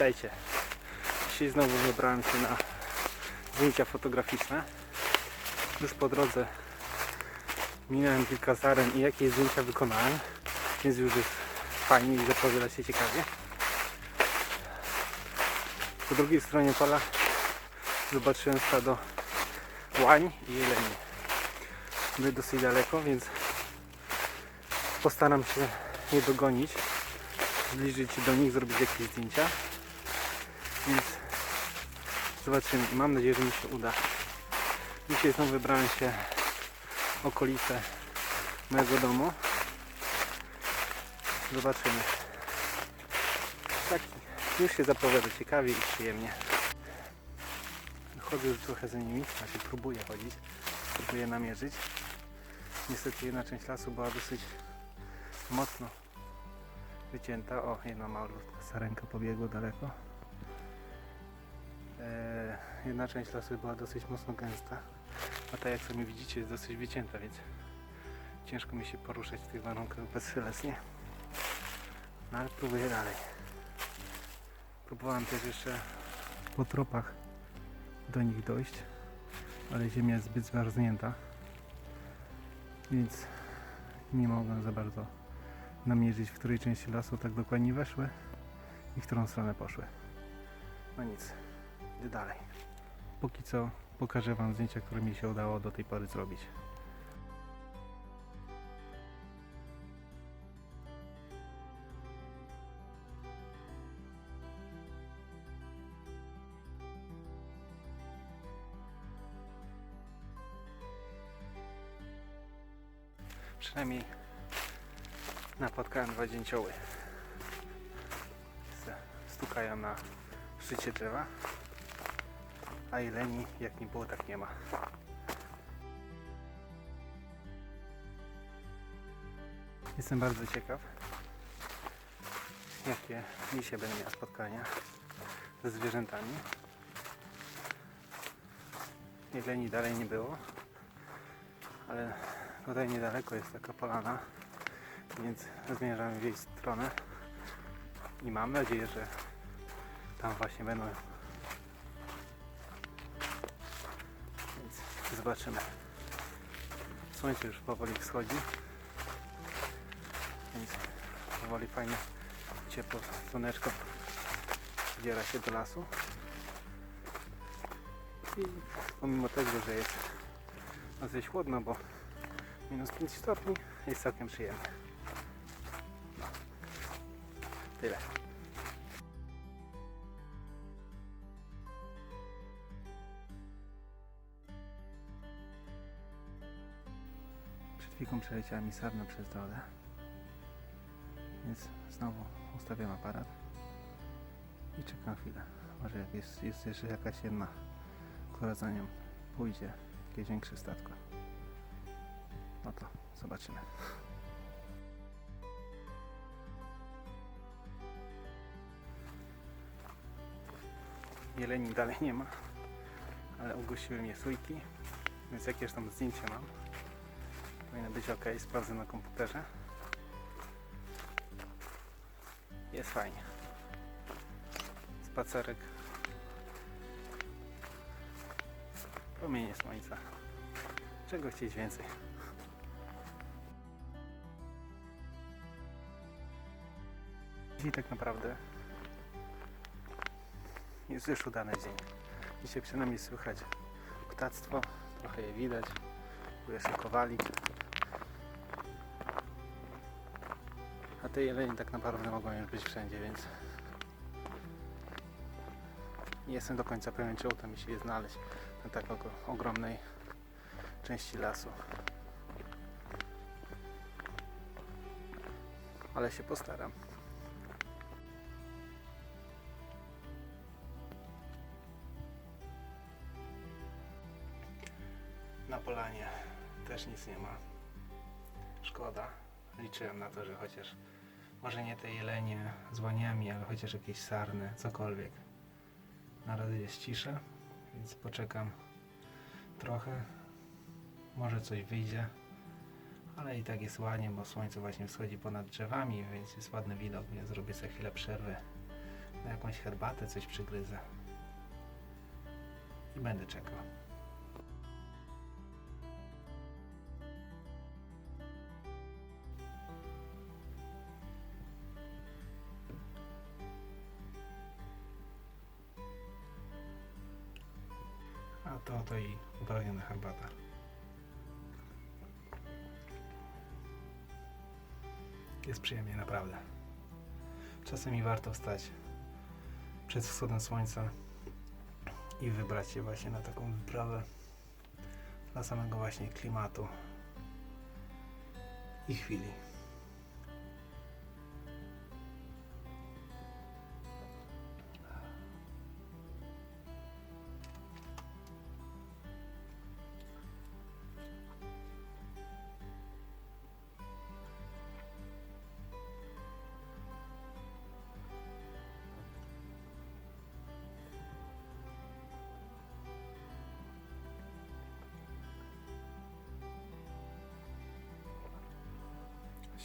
Witajcie. Dzisiaj znowu wybrałem się na zdjęcia fotograficzne. Już po drodze minąłem kilka zaren i jakie zdjęcia wykonałem, więc już jest fajnie i zapowiada się ciekawie. Po drugiej stronie pola zobaczyłem stado łań i jeleni. Były dosyć daleko, więc postaram się je dogonić, zbliżyć się do nich, zrobić jakieś zdjęcia. Więc zobaczymy. Mam nadzieję, że mi się uda. Dzisiaj znowu wybrałem się okolice mojego domu. Zobaczymy. Tak, już się zapowiada ciekawie i przyjemnie. Chodzę już trochę za nimi, znaczy próbuję chodzić, próbuję namierzyć. Niestety jedna część lasu była dosyć mocno wycięta. O, jedna malutka sarenka pobiegła daleko. Eee, jedna część lasu była dosyć mocno gęsta, a ta jak sami widzicie jest dosyć wycięta, więc ciężko mi się poruszać w tych warunkach bezszelestnie. No ale próbuję dalej. Próbowałem też jeszcze po tropach do nich dojść, ale ziemia jest zbyt zmarznięta, więc nie mogłem za bardzo namierzyć, w której części lasu tak dokładnie weszły i w którą stronę poszły. No nic, idę dalej. Póki co pokażę Wam zdjęcia, które mi się udało do tej pory zrobić. Przynajmniej napotkałem dwa dzięcioły. Stukają na szczycie drzewa. A jeleni jak nie było, tak nie ma. Jestem bardzo ciekaw, jakie dzisiaj będę miał spotkania ze zwierzętami. Jeleni dalej nie było, ale tutaj niedaleko jest taka polana, więc zmierzam w jej stronę i mam nadzieję, że tam właśnie będą zobaczymy. Słońce już powoli wschodzi. Więc powoli fajnie ciepło słoneczko wdziera się do lasu. I pomimo tego, że jest dosyć chłodno, bo minus 5 stopni, jest całkiem przyjemnie. No. Tyle. Chwilą przeleciała mi sarna przez dole. Więc znowu ustawiam aparat i czekam chwilę. Może jak jest, jest jeszcze jakaś jedna, która za nią pójdzie, jakieś większe statko. No to zobaczymy. Jeleni dalej nie ma, ale ogłosiły mnie sójki, więc jakieś tam zdjęcie mam. Powinno być ok, sprawdzę na komputerze. Jest fajnie. Spacerek. Promienie słońca. Czego chcieć więcej? Dzisiaj tak naprawdę jest już udany dzień. Dzisiaj przynajmniej słychać ptactwo, trochę je widać. Tu jest kowalik. A te jelenie tak naprawdę mogą już być wszędzie, więc nie jestem do końca pewien, czy uda mi się je znaleźć na tak og- ogromnej części lasu. Ale się postaram. Na polanie też nic nie ma. Szkoda. Liczyłem na to, że chociaż może nie te jelenie z łaniami, ale chociaż jakieś sarny, cokolwiek. Na razie jest cisza, więc poczekam trochę. Może coś wyjdzie, ale i tak jest ładnie, bo słońce właśnie wschodzi ponad drzewami, więc jest ładny widok, więc zrobię sobie chwilę przerwy na jakąś herbatę, coś przygryzę. I będę czekał. A to oto i upragniona herbata. Jest przyjemnie, naprawdę. Czasami warto wstać przed wschodem słońca i wybrać się właśnie na taką wyprawę dla samego właśnie klimatu i chwili.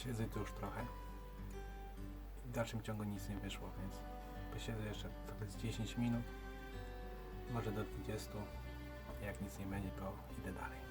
Siedzę tu już trochę. W dalszym ciągu nic nie wyszło, więc posiedzę jeszcze trochę z 10 minut, może do 20. Jak nic nie będzie, to idę dalej.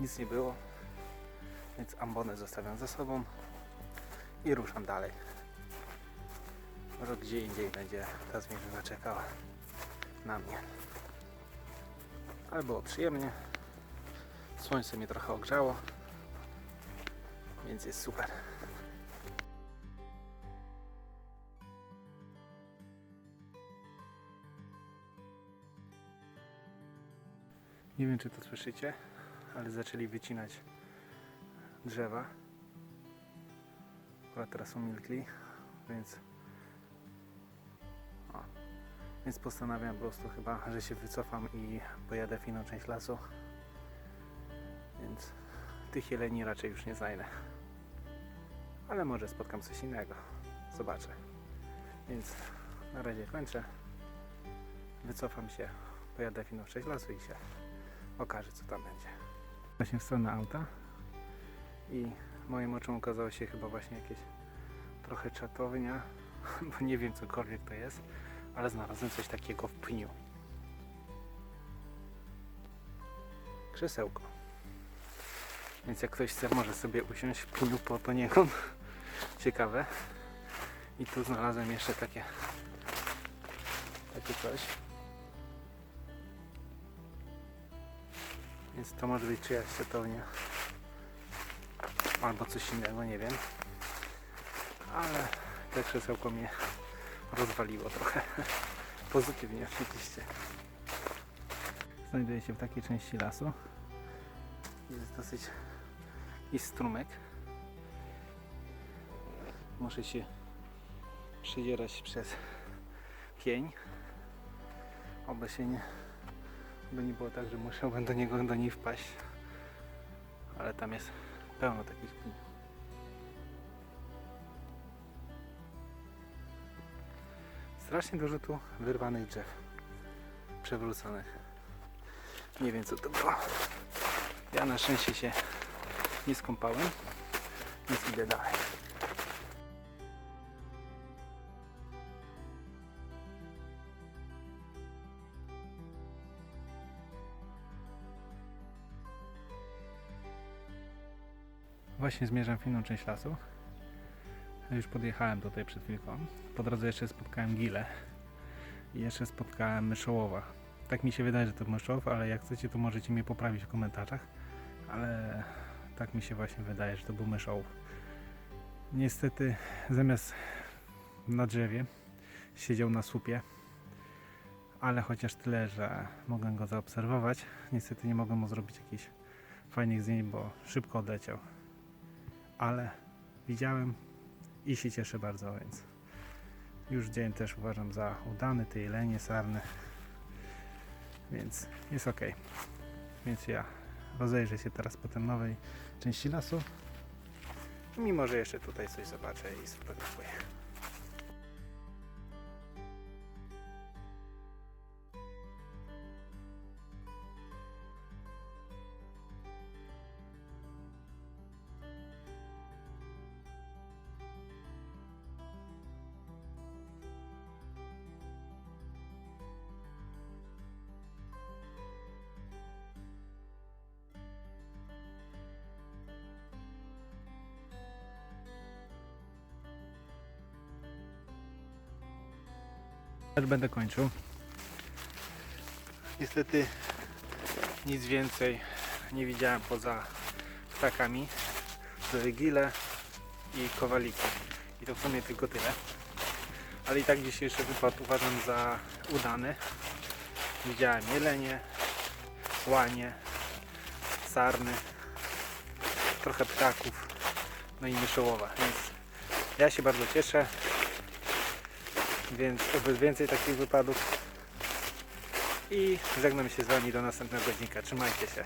Nic nie było, więc ambonę zostawiam za sobą i ruszam dalej. Może gdzie indziej będzie ta zwierzyna czekała na mnie. Ale było przyjemnie. Słońce mnie trochę ogrzało, więc jest super. Nie wiem, czy to słyszycie, ale zaczęli wycinać drzewa. Akurat teraz umilkli, więc o. więc postanawiam po prostu chyba, że się wycofam i pojadę w inną część lasu. Więc tych jeleni raczej już nie znajdę. Ale może spotkam coś innego. Zobaczę. Więc na razie kończę. Wycofam się, pojadę w inną część lasu i się okaże co tam będzie. Właśnie w stronę auta i moim oczom okazało się chyba właśnie jakieś trochę czatownia, bo nie wiem cokolwiek to jest, ale znalazłem coś takiego w pniu. Krzesełko. Więc jak ktoś chce, może sobie usiąść w pniu po poniekąd. Ciekawe. I tu znalazłem jeszcze takie takie coś. Więc to może być czyjaś setownia. Albo coś innego, nie wiem. Ale te krzesełko mnie rozwaliło trochę. Pozytywnie oczywiście. Znajduję się w takiej części lasu. Jest dosyć i strumyk. Muszę się przedzierać przez pień. Oby się nie by nie było tak, że musiałbym do niego do niej wpaść. Ale tam jest pełno takich pni. Strasznie dużo tu wyrwanych drzew. Przewróconych. Nie wiem co to było. Ja na szczęście się nie skąpałem, więc idę dalej. Właśnie zmierzam w inną część lasu. Już podjechałem tutaj przed chwilką. Po drodze jeszcze spotkałem gilę. I jeszcze spotkałem myszołowa. Tak mi się wydaje, że to myszoł, ale jak chcecie, to możecie mnie poprawić w komentarzach. Ale tak mi się właśnie wydaje, że to był myszołów. Niestety zamiast na drzewie siedział na słupie. Ale chociaż tyle, że mogłem go zaobserwować, niestety nie mogłem mu zrobić jakichś fajnych zdjęć, bo szybko odleciał ale widziałem i się cieszę bardzo, więc już dzień też uważam za udany, te jelenie sarny. Więc jest ok. Więc ja rozejrzę się teraz po tej nowej części lasu. Mimo, że jeszcze tutaj coś zobaczę i sfotografuję. Też będę kończył. Niestety nic więcej nie widziałem poza ptakami, gile i kowaliki. I to w sumie tylko tyle. Ale i tak dzisiejszy wypad uważam za udany. Widziałem jelenie, łanie, sarny, trochę ptaków, no i myszołowa. Więc ja się bardzo cieszę. Więc więcej takich wypadów. I żegnam się z Wami do następnego odcinka. Trzymajcie się.